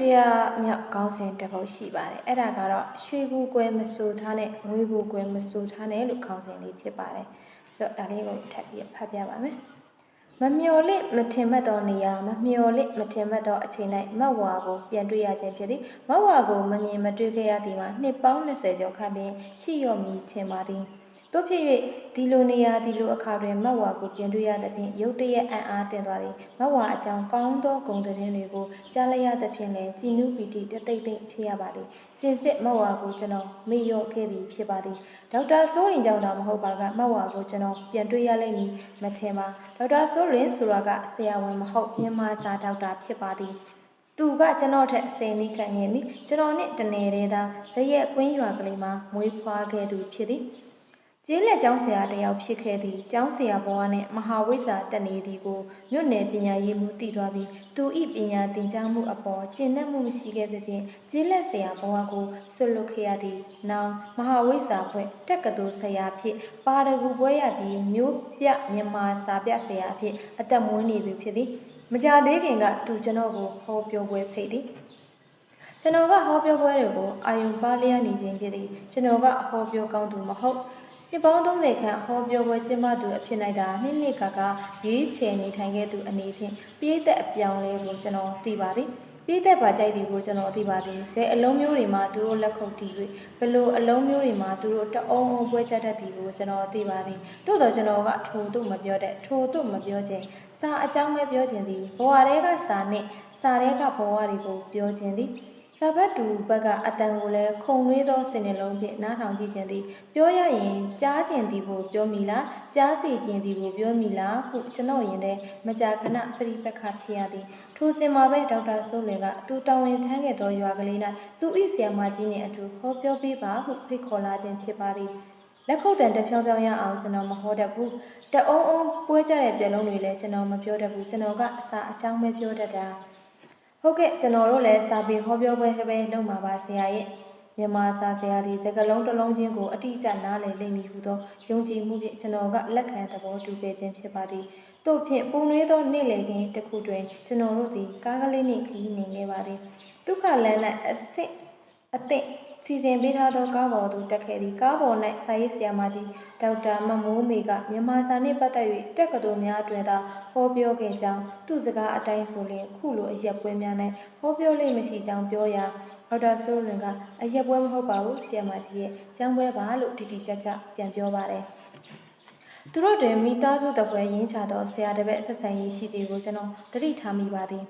တိယမြောက်ခေါင်းစဉ်တစ်ပုဒ်ရှိပါတယ်အဲ့ဒါကတော့ရွှေကူကွယ်မဆူထားနဲ့ငွေကူကွယ်မဆူထားနဲ့လို့ခေါင်းစဉ်လေးဖြစ်ပါတယ်ဆိုတော့ဒါလေးကိုထပ်ပြီးဖတ်ပြပါမယ်မမျော်လင့်မထင်မှတ်သောနေရာမမျော်လင့်မထင်မှတ်သောအချိန်၌မတ်ဝါကိုပြန်တွေ့ရခြင်းဖြစ်သည်မတ်ဝါကိုမမြင်မတွေ့ခဲ့ရသည်မှာနှစ်ပေါင်း20ကျော်ခန့်ပင်ရှိရော့မီထင်ပါသည် တို့ဖြစ်၍ဒီလိုနေရာဒီလိုအခါတွင်မတ်ဝါကိုပြန်တွေ့ရသဖြင့်ရုတ်တရက်အံ့အားတင်သွားသည်မတ်ဝါအကြောင်းကောင်းသောဂုဏ်သတင်းတွေကိုကြားလိုက်ရသဖြင့်လည်းကြည်နူးပီတိတသိမ့်သိမ့်ဖြစ်ရပါသည်စင်စစ်မတ်ဝါကိုကျွန်တော်မေ့လျော့ခဲ့ပြီဖြစ်ပါသည်ဒေါက်တာစိုးရင်ကြောင့်သာမဟုတ်ပါကမတ်ဝါကိုကျွန်တော်ပြန်တွေ့ရလိမ့်မည်မထင်ပါဒေါက်တာစိုးရင်ဆိုတာကဆရာဝန်မဟုတ်မြန်မာစာဒေါက်တာဖြစ်ပါသည်သူကကျွန်တော်ထက်အစိမ်လေးခံခဲ့ပြီကျွန်တော်နဲ့တနေသေးသာဇရက်ကွင်းရွာကလေးမှာမွေးဖွားခဲ့သူဖြစ်သည် ကျေးလက်ကျောင်းဆရာတစ်ယောက်ဖြစ်ခဲ့သည်ကျောင်းဆရာဘဝနဲ့မဟာဝိဇ္ဇာတက်နေသည်ကိုမြို့နယ်ပညာရေးမှူးတည်သွားပြီးသူ၏ပညာသင်ကြားမှုအပေါ်ကျင့်တတ်မှုမရှိခဲ့သဖြင့်ကျေးလက်ဆရာဘဝကိုဆွလွတ်ခဲ့ရသည်။နောက်မဟာဝိဇ္ဇာဘွဲ့တက္ကသိုလ်ဆရာဖြစ်ပါရဂူဘွဲ့ရပြီးမြို့ပြမြန်မာစာပြဆရာအဖြစ်အသက်မွေးနေသူဖြစ်သည်။မကြသေးခင်ကသူကျွန်တော်ကိုဟောပြောပွဲဖိတ်သည်။ကျွန်တော်ကဟောပြောပွဲတွေကိုအာယုံပါလျက်နေခြင်းဖြစ်သည်ကျွန်တော်ကဟောပြောကောင်းသူမဟုတ် နှစ်ပေါင်း30ခန့်ဟောပြောပွဲကျင်းပသူအဖြစ်၌သာနှစ်နှစ်ကကရွေးချယ်နေထိုင်ခဲ့သူအနေဖြင့်ပြည်သက်အပြောင်းလဲကိုကျွန်တော်သိပါသည်ပြည်သက်ပါကြိုက်သည်ကိုကျွန်တော်သိပါသည်ဘယ်အလုံးမျိုးတွေမှာသူတို့လက်ခုပ်တီး၍ဘယ်လိုအလုံးမျိုးတွေမှာသူတို့တအုံအုံပွဲချက်တတ်သည်ကိုကျွန်တော်သိပါသည်တို့တော့ကျွန်တော်ကထိုတို့မပြောတဲ့ထိုတို့မပြောခြင်းစာအကြောင်းပဲပြောခြင်းသည်ဘဝတွေကစာနှင့်စာတွေကဘဝတွေကိုပြောခြင်းသည် စာဘတ်တူဘက်ကအတန်ကိုလည်းခုံနှွေးသောစင်နှလုံးဖြင့်နားထောင်ကြည့်ခြင်းသည်ပြောရရင်ကြားခြင်းသည်ကိုပြောမိလားကြားစီခြင်းသည်ကိုပြောမိလားဟုကျွန်တော်ရင်ထဲမကြာခဏပြိပက္ခဖြစ်ရသည်ထိုစင်မှာပဲဒေါက်တာစိုးလင်ကသူတောင်းဝင်ထမ်းခဲ့သောရွာကလေး၌သူ၏ဆရာမကြီးနှင့်အတူဟောပြောပေးပါဟုဖိတ်ခေါ်လာခြင်းဖြစ်ပါသည်လက်ခုပ်တန်တဖြောင်းဖြောင်းရအောင်ကျွန်တော်မဟောတတ်ဘူးတအုံးအုံးပွဲကြတဲ့ပြလုံးတွေလည်းကျွန်တော်မပြောတတ်ဘူးကျွန်တော်ကအစာအချောင်းပဲပြောတတ်တာ ဟုတ်ကဲ့ကျွန်တော်တို့လည်းစာပေဟောပြောပွဲပဲလုပ်မှာပါဆရာရဲ့မြန်မာစာဆရာဒီစကလုံးတစ်လုံးချင်းကိုအတိအကျနားလည်လိမ့်မည်ဟုသောယုံကြည်မှုဖြင့်ကျွန်တော်ကလက်ခံသဘောတူခဲ့ခြင်းဖြစ်ပါသည်တို့ဖြင့်ပုံနှွေးသောနေ့လည်ခင်းတစ်ခုတွင်ကျွန်တော်တို့သည်ကားကလေးနှင့်ခရီးနေခဲ့ပါသည်ဒုက္ခလန်း၌အဆင့်အသင့် စီစဉ်ပေးထားသောကားပေါ်သို့တက်ခဲ့သည်ကားပေါ်၌စာရေးဆရာမကြီးဒေါက်တာမမိုးမေကမြန်မာစာနှင့်ပတ်သက်၍တက္ကသိုလ်များတွင်သာဟောပြောခဲ့ကြောင်းသူစကားအတိုင်းဆိုလျှင်ခုလိုအရက်ပွဲများ၌ဟောပြောလိမ့်မရှိကြောင်းပြောရာဒေါက်တာဆိုးလွင်ကအရက်ပွဲမဟုတ်ပါဘူးဆရာမကြီးရဲ့ကျောင်းပွဲပါလို့တီတီကြကြပြန်ပြောပါတယ်သူတို့တွင်မိသားစုတပွဲရင်းချသောဆရာတပည့်ဆက်ဆံရေးရှိသည်ကိုကျွန်တော်သတိထားမိပါသည်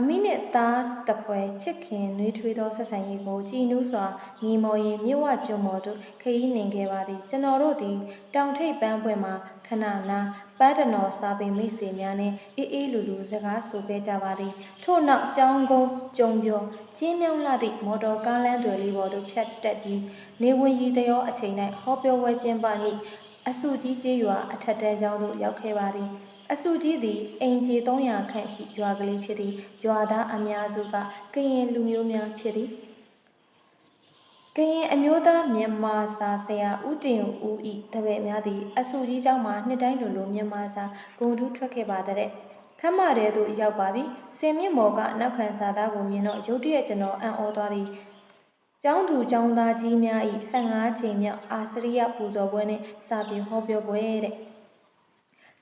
အမိနှင့်သားတပွဲချစ်ခင်နှွေးထွေးသောဆက်ဆံရေးကိုကြည်နူးစွာညီမော်ရင်မြဝကျွန်းမော်တို့ခရီးနှင်ခဲ့ပါသည်ကျွန်တော်တို့သည် တောင်ထိပ်ပန်းပွဲမှာခဏနာပန်းတနော်စာပေမိတ်ဆွေများနှင့်အေးအေးလူလူစကားဆိုခဲ့ကြပါသည်ထို့နောက်ကျောင်းကုန်းကျုံပြောကျင်းမြောင်းလာသည့်မော်တော်ကားလမ်းတွေလေးပေါ်သို့ဖြတ်တက်ပြီးနေဝင်ရီတရောအချိန်၌ဟောပြောပွဲကျင်းပမည့်အစုကြီးကျေးရွာအထက်တန်းကျောင်းသို့ရောက်ခဲ့ပါသည် အစုကြီးသည်အိမ်ခြေ300ခန့်ရှိရွာကလေးဖြစ်သည်ရွာသားအများစုကကရင်လူမျိုးများဖြစ်သည်ကရင်အမျိုးသားမြန်မာစာဆရာဦးတင်ဦးဤတပည့်များသည်အစုကြီးကျောင်းမှာနှစ်တိုင်းလိုလိုမြန်မာစာဂုံထူးထွက်ခဲ့ပါတဲ့ခမ်းမတဲသို့ရောက်ပါပြီစင်မြင့်မော်ကနောက်ခံစာသားကိုမြင်တော့ရုတ်တရက်ကျွန်တော်အံ့ဩသွားသည်ကျောင်းသူကျောင်းသားကြီးများ၏15ချိန်မြောက်အာစရိယပူဇော်ပွဲနှင့်စာပေဟောပြောပွဲတဲ့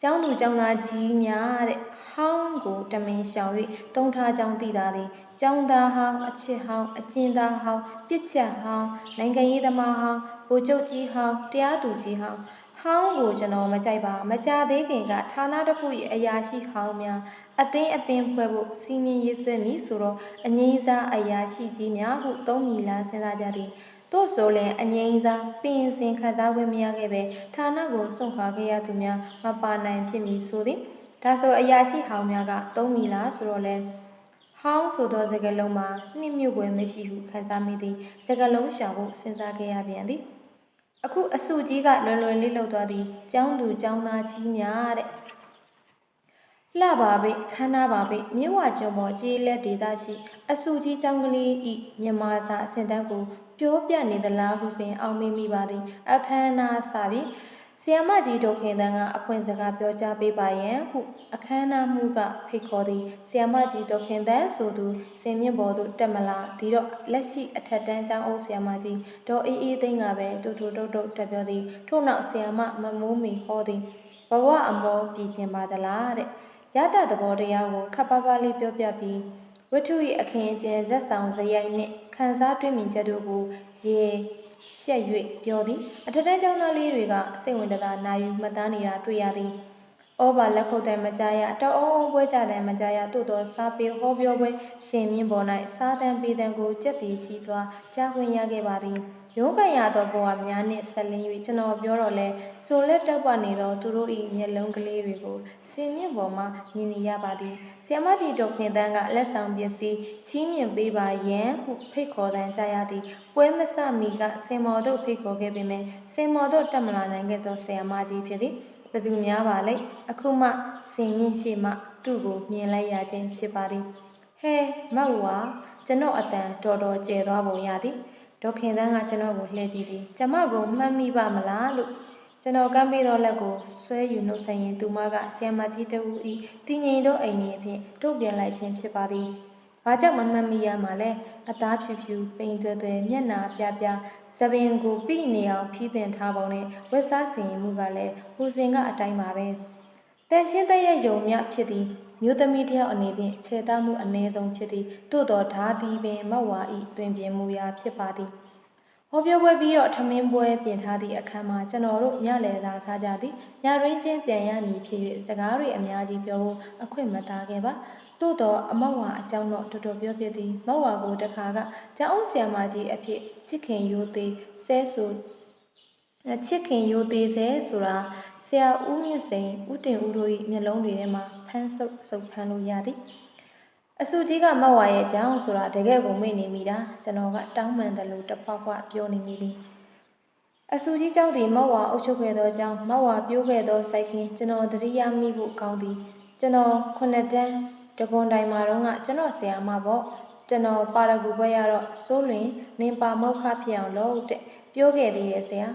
ကျောင်းသူကျောင်းသားကြီးများတဲ့ဟောင်းကိုတမင်ရှောင်၍တုံးထားကြောင်းသိတာသည်ကျောင်းသားဟောင်းအချစ်ဟောင်းအကျဉ်းသားဟောင်းပြစ်ချက်ဟောင်းနိုင်ငံရေးသမားဟောင်းဗိုလ်ချုပ်ကြီးဟောင်းတရားသူကြီးဟောင်းဟောင်းကိုကျွန်တော်မကြိုက်ပါမကြသေးခင်ကဌာနတစ်ခု၏အရာရှိဟောင်းများအသင်းအပင်ဖွဲ့ဖို့စီမင်းရေးဆွဲမည်ဆိုတော့အငိမ့်စားအရာရှိကြီးများဟုသုံးမိလားစဉ်းစားကြသည် တို့ဆိုလင်အငိမ့်စားပင်စင်ခစားခွင့်မရခဲ့ပဲဌာနကိုစွန့်ခွာခဲ့ရသူများမပါနိုင်ဖြစ်မည်ဆိုသည်ဒါဆိုအရာရှိဟောင်းများကသုံးမိလားဆိုတော့လဲဟောင်းဆိုသောစကားလုံးမှာနှစ်မြုပ်ပွဲမရှိဟုခန်းစားမိသည်စကားလုံးရှာဖို့စဉ်းစားခဲ့ရပြန်သည်အခုအစုကြီးကလွယ်လွယ်လေးလှုပ်သွားသည်ကျောင်းသူကျောင်းသားကြီးများတဲ့ လှပါပေခမ်းနားပါပေမြဝကျွန်းပေါ်ကြေးလက်ဒေသရှိ အစုကြီးကျောင်းကလေးဤမြန်မာစာအစင်တန်းကိုပြောပြနေသလားဟုပင် အောင်မေးမိပါသည်အခမ်းအနားစပြီးစဆီယမကြီးဒေါခင်တန်းကအဖွင့်စကားပြောကြားပေးပါရန်ဟုအခမ်းအနားမှုကဖိတ်ခေါ်သည်ဆီယမကြီးဒေါခင်တန်းဆိုသူစင်မြင့်ဘော်သို့တက်မလာဒီတော့လက်ရှိအထက်တန်းကျောင်းအုပ်ဆီယမကြီးဒေါ်အေးအေးသိန်းကပဲတူတူတုတ်တုတ်တက်ပြောသည်ထို့နောက်ဆီယမမမိုးမီဟောသည်ဘဝအမောပြည်ခြင်းပါသလားတဲ့ ရတသဘောတရားကိုခပ်ပါးပါးလေးပြောပြပြီးဝတ္ထု၏အခင်းအကျင်းဇက်ဆောင်ဇယိုက်နှင့်ခန်းစားတွေ့မြင်ချက်တို့ကိုရေရှက်၍ပြောသည်အထက်တန်းကျောင်းသားလေးတွေကစိတ်ဝင်တသာနာယူမှတ်သားနေတာတွေ့ရသည်ဩဘာလက်ခုပ်တဲ့မကြရတောအုံးအုံးပွဲကြတဲ့မကြရတို့သောစားပေဟောပြောပွဲစင်မြင့်ပေါ်၌စားတန်ပေတံကိုကြက်တီရှိစွာကြားခွင့်ရခဲ့ပါသည်ရုံးကန်ရသောဘဝများနှင့်ဆက်လင်း၍ကျွန်တော်ပြောတော့လဲဆိုလက်တောက်ပနေသောသူတို့၏မျက်လုံးကလေးတွေကို စင်မြင့်ပေါ်မှမြင်နေရပါသည်ဆီယမကြီးတော်ခင်တန်းကလက်ဆောင်ပစ္စည်းချီးမြှင့်ပေးပါရန်ဟုဖိတ်ခေါ်တမ်းကြရသည်ပွဲမဆမီကစင်မော်တို့ဖိတ်ခေါ်ခဲ့ပေမဲ့စင်မော်တို့တက်မလာနိုင်ခဲ့သောဆီယမကြီးဖြစ်သည်ဘယ်သူများပါလဲအခုမှစင်မြင့်ရှိမှသူ့ကိုမြင်လိုက်ရခြင်းဖြစ်ပါသည်ဟဲမောက်ဝါကျွန်တော်အတန်တော်တော်ကျဲသွားပုံရသည်ဒေါခင်တန်းကကျွန်တော်ကိုလှည့်ကြည့်သည်ကျမကိုမှတ်မိပါမလားလို့ ကျွန်တော်ကမ်းပေးသောလက်ကိုဆွဲယူနှုတ်ဆက်ရင်သူမကဆီယမကြီးတူဤတည်ငြိမ်သောအိမ်ကြီးအဖြစ်တုတ်ပြန်လိုက်ခြင်းဖြစ်ပါသည်။ဘာကြောင့်မမှတ်မိရမှာလဲအသားဖြူဖြူပိန်သွဲသွဲမျက်နာပြပြသပင်ကိုပြိနေအောင်ဖြီးတင်ထားပုံနဲ့ဝက်စားစင်မှုကလည်းဟူစင်ကအတိုင်းပါပဲ။တန်ရှင်းတဲ့ရဲ့ယုံမြဖြစ်သည်မြို့သမီးတယောက်အနေဖြင့်ခြေသားမှုအ ਨੇ ဆုံးဖြစ်သည်သို့တော်ဓာသည်ပင်မဝါဤတွင်ပြင်မူရာဖြစ်ပါသည်။ ဟောပြောပွဲပြီးတော့ထမင်းပွဲပြင်ထားသည့်အခန်းမှာကျွန်တော်တို့ညလည်စာစားကြသည်ညရင်းချင်းပြန်ရမည်ဖြစ်၍စကားတွေအများကြီးပြောဖို့အခွင့်မသားခဲ့ပါသို့တော့အမောက်ဝါအကြောင်းတော့တော်တော်ပြောပြသည်မောက်ဝါကိုတခါကကျောင်းအောင်ဆရာမကြီးအဖြစ်ချစ်ခင်ရိုးသေးဆဲဆိုချစ်ခင်ရိုးသေးဆဲဆိုတာဆရာဦးမြင့်စိန်ဦးတင်ဦးတို့၏မျက်လုံးတွေထဲမှာဖမ်းဆုပ်ဆုပ်ဖမ်းလို့ရသည် အဆူကြီးကမောက်ဝါရဲ့ကြောင်းဆိုတာတကယ်ကိုမေ့နေမိတာကျွန်တော်ကတောင်းပန်တယ်လို့တဖွာဖွာပြောနေမိသည်အဆူကြီးကြောင့်ဒီမောက်ဝါအုပ်ချုပ်ခဲ့သောကြောင့်မောက်ဝါပြိုးခဲ့သောစိုက်ခင်းကျွန်တော်တတိယမိဖို့ကောင်းသည်ကျွန်တော်ခုနှစ်တန်းတကွန်တိုင်မှာတော့ကကျွန်တော်ဆရာမပေါ့ကျွန်တော်ပါရဂူဘွဲရတော့စိုးလင်နင်ပါမောက်ခဖြစ်အောင်လုပ်တဲ့ပြောခဲ့သေးရဲ့ဆရာ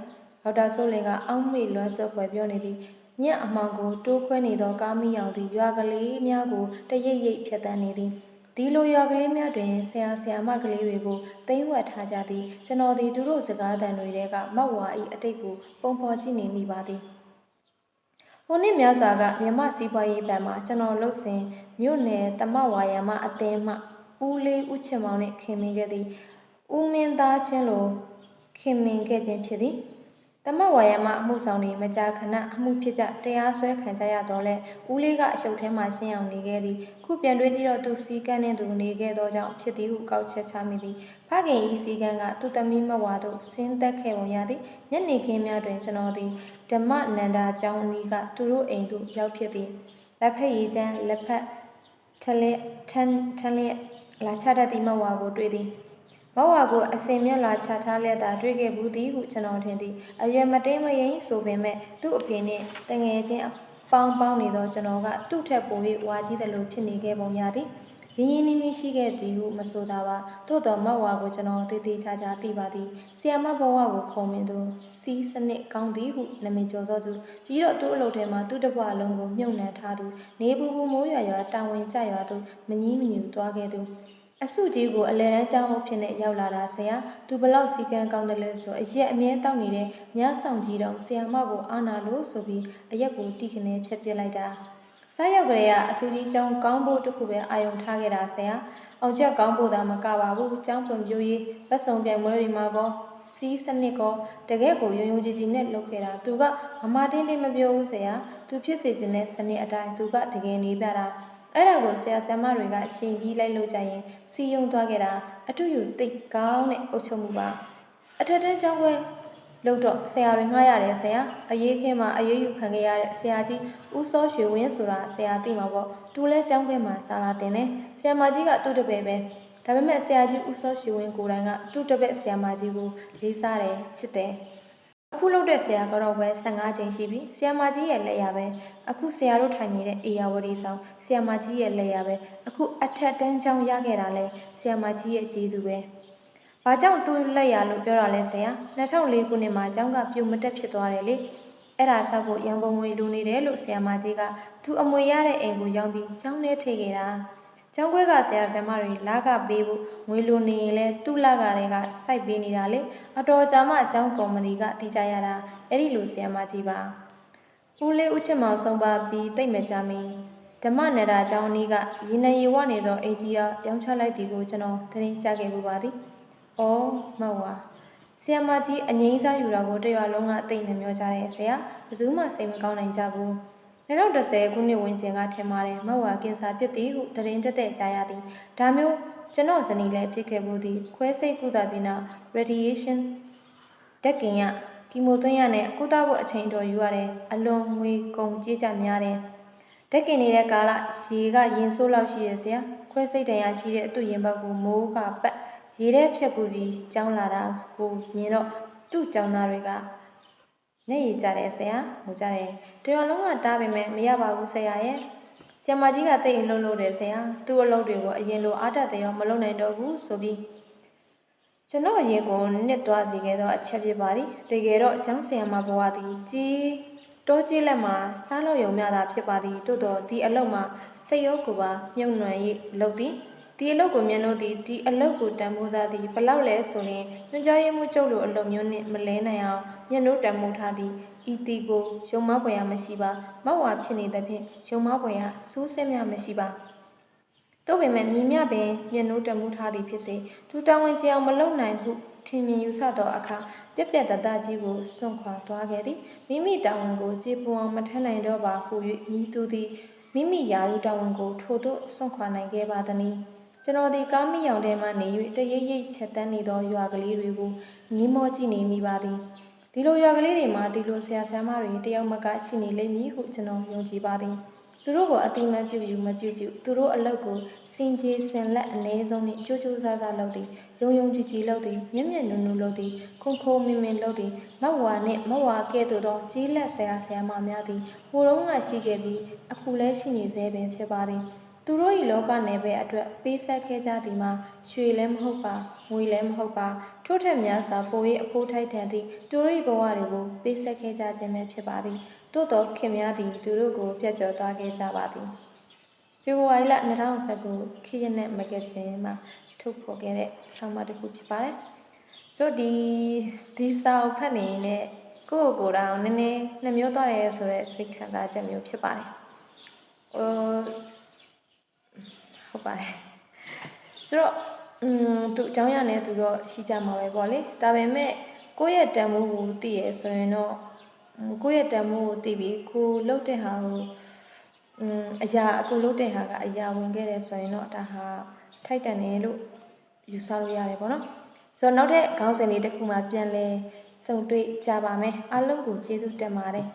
ဒေါက်တာစိုးလင်ကအောင်းမေလွမ်းစွပ်ဖွယ်ပြောနေသည် ညအမှောင်ကိုတိုးခွဲနေသောကားမီးရောင်သည်ရွာကလေးများကိုတရိပ်ရိပ်ဖြတ်တန်းနေသည်ဒီလိုရွာကလေးများတွင်ဆရာဆရာမကလေးတွေကိုတိမ့်ဝတ်ထားကြသည်ကျွန်တော်သည်သူတို့စကားသံတွေထဲကမောက်ဝါ၏အတိတ်ကိုပုံဖော်ကြည့်နေမိပါသည်ဟိုနေ့များစွာကမြမစီးပွားရေးဘဏ်မှာကျွန်တော်လှုပ်စဉ်မြို့နယ်တမဝါယာမအသင်းမှဦးလေးဦးချင်မောင်နှင့်ခင်မင်ခဲ့သည်ဦးမင်းသားချင်းလိုခင်မင်ခဲ့ခြင်းဖြစ်သည် တမဝါယမအမှုဆောင်တွေမကြာခဏအမှုဖြစ်ကြတရားစွဲခံကြရတော့လဲဦးလေးကအရှုပ်ထဲမှာရှင်းအောင်နေခဲ့သည်ခုပြန်တွေးကြည့်တော့သူစီကန်းနဲ့သူနေခဲ့သောကြောင့်ဖြစ်သည်ဟုကောက်ချက်ချမိသည်ဖခင်ဤစီကန်းကသူ့သမီးမဝါတို့ဆင်းသက်ခဲ့ပုံရသည်ညနေခင်းများတွင်ကျွန်တော်သည်ဓမ္မနန္ဒာကျောင်းအနီးကသူတို့အိမ်သို့ရောက်ဖြစ်သည်လက်ဖက်ရည်ချမ်းလက်ဖက်ထလက်ထန်းထန်းလက်လာချတတ်သည့်မဝါကိုတွေ့သည် မဝါကိုအစင်မြက်လာချထားလက်သာတွေ့ခဲ့ဘူးသည်ဟုကျွန်တော်ထင်သည်အရွယ်မတိမ်မယိန်ဆိုပေမဲ့သူ့အဖေနှင့်တငယ်ချင်းပေါင်းပေါင်းနေသောကျွန်တော်ကသူ့ထက်ပို၍ဝါကြီးတယ်လို့ဖြစ်နေခဲ့ပုံရသည်ရင်းရင်းနှီးနှီးရှိခဲ့သည်ဟုမဆိုတာပါသို့တော်မဝါကိုကျွန်တော်တည်တည်ချာချာသိပါသည်ဆီယမဘဝကိုခုံမင်သူစီးစနစ်ကောင်းသည်ဟုနာမည်ကျော်သောသူပြီးတော့သူ့အလုပ်ထဲမှာသူ့တပွားလုံးကိုမြုပ်နှံထားသူနေပူပူမိုးရွာရွာတာဝန်ကျရွာသူမငီးမညူသွားခဲ့သူ အစုကြီးကိုအလဲတန်းကျောင်းအုပ်ဖြစ်နေရောက်လာတာဆရာသူဘလောက်စီကံကောင်းတယ်လဲဆိုအရက်အမြဲတောက်နေတဲ့ညဆောင်ကြီးတော့ဆရာမကိုအာနာလို့ဆိုပြီးအရက်ကိုတိခနဲဖြတ်ပစ်လိုက်တာစားရောက်ကလေးကအစုကြီးကျောင်းကောင်းဖို့တခုပဲအာယုံထားခဲ့တာဆရာအောင်ချက်ကောင်းဖို့သာမကပါဘူးကျောင်းဖွံ့ဖြိုးရေးပတ်စုံပြိုင်ပွဲတွေမှာကောစီးစနစ်ကောတကယ်ကိုရုံရုံကြည်ကြည်နဲ့လုပ်ခဲ့တာသူကမမတင်းလေးမပြောဘူးဆရာသူဖြစ်စေခြင်းနဲ့စနစ်အတိုင်းသူကတကယ်နေပြတာအဲ့ဒါကိုဆရာဆရာမတွေကရှင်ပြီးလိုက်လို့ကြရင် စီယုံသွားခဲ့တာအတူယူတိတ်ကောင်းတဲ့အုပ်ချုပ်မှုပါအထက်တန်းကျောင်းခွဲလို့တော့ဆရာတွေငှားရတယ်ဆရာအရေးခင်းမှာအရေးယူခံခဲ့ရတဲ့ဆရာကြီးဦးစောရွှေဝင်းဆိုတာဆရာသိမှာပေါ့သူလဲကျောင်းခွဲမှာစာလာတင်တယ်ဆရာမကြီးကသူ့တပည့်ပဲဒါပေမဲ့ဆရာကြီးဦးစောရွှေဝင်းကိုယ်တိုင်ကသူ့တပည့်ဆရာမကြီးကိုလေးစားတယ်ချစ်တယ်အခုလုပ်တဲ့ဆရာကတော့ပဲ15ချိန်ရှိပြီဆရာမကြီးရဲ့လက်ရပဲအခုဆရာတို့ထိုင်နေတဲ့အေယာဝတီဆောင် ဆရာမကြီးရဲ့လက်ရပဲအခုအထက်တန်းကျောင်းရခဲ့တာလဲဆရာမကြီးရဲ့ကျေးဇူးပဲဘာကြောင့်သူ့လက်ရလို့ပြောတာလဲဆရာ2004ခုနှစ်မှာကျောင်းကပြုံမတက်ဖြစ်သွားတယ်လေအဲ့ဒါဆောက်ဖို့ရန်ကုန်ငွေလိုနေတယ်လို့ဆရာမကြီးကသူအမွေရတဲ့အိမ်ကိုရောက်ပြီးကျောင်းထဲထည့်ခဲ့တာကျောင်းခွဲကဆရာဆရာမတွေလာကပေးဖို့ငွေလိုနေရင်လဲသူ့လကတွေကစိုက်ပေးနေတာလေအတော်ကြာမှကျောင်းကော်မတီကတည်ကြရတာအဲ့ဒီလိုဆရာမကြီးပါဦးလေးဦးချစ်မောင်ဆုံးပါပြီးတိတ်မကြမီ ဓမ္မနရာကျောင်းအနီးကရေနရီဝနေသောအိမ်ကြီးအားရောင်းချလိုက်သည်ကိုကျွန်တော်သတင်းကြားခဲ့ပူပါသည်။အော်မှတ်ဝါဆရာမကြီးအငိမ့်စားယူတာကိုတရွာလုံးကအသိနှမျောကြတဲ့ဆရာဘယ်သူမှစိတ်မကောင်းနိုင်ကြဘူး။2010ခုနှစ်ဝန်းကျင်ကထင်ပါတယ်မှတ်ဝါကင်ဆာဖြစ်သည်ဟုသတင်းတက်တဲ့ကြားရသည်။ဒါမျိုးကျွန်တော်ဇနီးလည်းဖြစ်ခဲ့မှုသည်ခွဲစိတ်ကုသပြီးနောက် radiation တက်ကင်ရကီမိုသွင်းရနဲ့ကုသဖို့အချိန်တော်ယူရတယ်အလွန်ငွေကုန်ကြေးကြများတယ် တက်ကင်နေတဲ့ကာလရေကရင်ဆိုးလောက်ရှိရဆရာခွဲစိတ်တန်ရရှိတဲ့အတူရင်ဘက်ကိုမိုးကပတ်ရေထဲဖြတ်ကူပြီးကြောင်းလာတာကိုမြင်တော့သူ့ကြောင်းသားတွေကနေရကြတယ်ဆရာဟိုကြတယ်တရော်လုံးကတားပေမဲ့မရပါဘူးဆရာရဲ့ဆရာမကြီးကတိတ်အလုံးလို့တယ်ဆရာသူ့အလုပ်တွေကိုအရင်လိုအားတက်တယ်ရောမလုပ်နိုင်တော့ဘူးဆိုပြီးကျွန်တော်အရင်ကနှစ်သွားစီခဲ့သောအချက်ဖြစ်ပါသည်တကယ်တော့ကျောင်းဆရာမဘဝသည်ကြီး တောကြီးလက်မှာစားလို့ယုံများတာဖြစ်ပါသည်တို့တော့ဒီအလုပ်မှာစိတ်ရောကိုယ်ပါမြုံနှံ၍လုပ်သည်ဒီအလုပ်ကိုမြင်လို့သည်ဒီအလုပ်ကိုတန်ဖိုးသားသည်ဘလောက်လဲဆိုရင်ညွှန်ကြားရေးမှူးချုပ်လိုအလုပ်မျိုးနှင့်မလဲနိုင်အောင်မျက်နှိုးတန်ဖိုးထားသည်ဤတီကိုယုံမဖွယ်ရမရှိပါမောက်ဝါဖြစ်နေသဖြင့်ယုံမဖွယ်ရစိုးစင်းများမရှိပါ တို့ပေမဲ့မြင်မြပင်မျက်နှိုးတမှုထားသည်ဖြစ်စေသူတောင်းဝင်ကြအောင်မလုံနိုင်ဟုထင်မြင်ယူဆသောအခါပြက်ပြက်တတကြီးကိုစွန့်ခွာသွားခဲ့သည်မိမိတောင်းဝင်ကိုခြေပွန်အောင်မထမ်းနိုင်တော့ပါဟု၍မိသူသည်မိမိယာရုတောင်းဝင်ကိုထို့သို့စွန့်ခွာနိုင်ခဲ့ပါသည်။ကျွန်တော်ဒီကားမီရောင်ထဲမှနေ၍တရိပ်ရိပ်ဖြတ်တန်းနေသောရွာကလေးတွေကိုညီးမောကြည့်နေမိပါသည်။ဒီလိုရွာကလေးတွေမှာဒီလိုဆရာဆရာမတွေတယောက်မကရှိနေလိမ့်မည်ဟုကျွန်တော်ယုံကြည်ပါသည်။ သူတို့ကိုအတိမတ်ပြုယူမပြုပြုသူတို့အလုပ်ကိုစင်ကြေစင်လက်အ ਨੇ ဆုံးနှင့်ကြိုးကြိုးစားစားလုပ်သည်ယုံယုံကြည်ကြည်လုပ်သည်မျက်မျက်နုနုလုပ်သည်ခုံခုံမင်မင်လုပ်သည်မဝါနှင့်မဝါကဲ့သို့သောကြီးလက်ဆရာဆရာမများသည်ဟိုတုန်းကရှိခဲ့ပြီးအခုလည်းရှိနေသေးပင်ဖြစ်ပါသည်သူတို့၏လောကနယ်ပယ်အတွက်ပေးဆက်ခဲ့ကြသည်မှာရွှေလည်းမဟုတ်ပါငွေလည်းမဟုတ်ပါထို့ထက်များစွာပို၍အဖိုးထိုက်တန်သည့်သူတို့၏ဘဝတွေကိုပေးဆက်ခဲ့ကြခြင်းပဲဖြစ်ပါသည် ။သို့သောခင်များသည်သူတို့ကိုပြတ်ကျော်သွားခဲ့ကြပါသည်။ဖေဖော်ဝါရီလ2019ခေတ်နဲ့မဂ္ဂဇင်းမှာထုတ်ဖော်ခဲ့တဲ့ဆောင်းပါးတစ်ခုဖြစ်ပါတယ်။တို့ဒီဒီစာအုပ်ဖတ်နေတဲ့ကိုယ့်ကိုယ်တော်နည်းနည်းနှမျိုးသွားတယ်ဆိုတဲ့စိတ်ခံစားချက်မျိုးဖြစ်ပါတယ်။ဟိုဟုတ်ပါတယ်။ဆိုတော့อืมသူအကြောင်းရနေသူတော့ရှိကြမှာပဲပေါ့လေ။ဒါပေမဲ့ကိုယ့်ရဲ့တန်ဖိုးကိုသိရဆိုရင်တော့ ကိုယ့်ရဲ့တန်ဖိုးကိုသိပြီးကိုယ်လုပ်တဲ့ဟာကိုอืมအရာအကူလုပ်တဲ့ဟာကအရာဝင်ခဲ့တယ်ဆိုရင်တော့ဒါဟာထိုက်တန်တယ်လို့ယူဆလို့ရတယ်ပေါ့နော်ဆိုတော့နောက်ထပ်ခေါင်းစဉ်လေးတစ်ခုမှပြန်လဲစုံတွေ့ကြပါမယ်အားလုံးကိုကျေးဇူးတင်ပါတယ်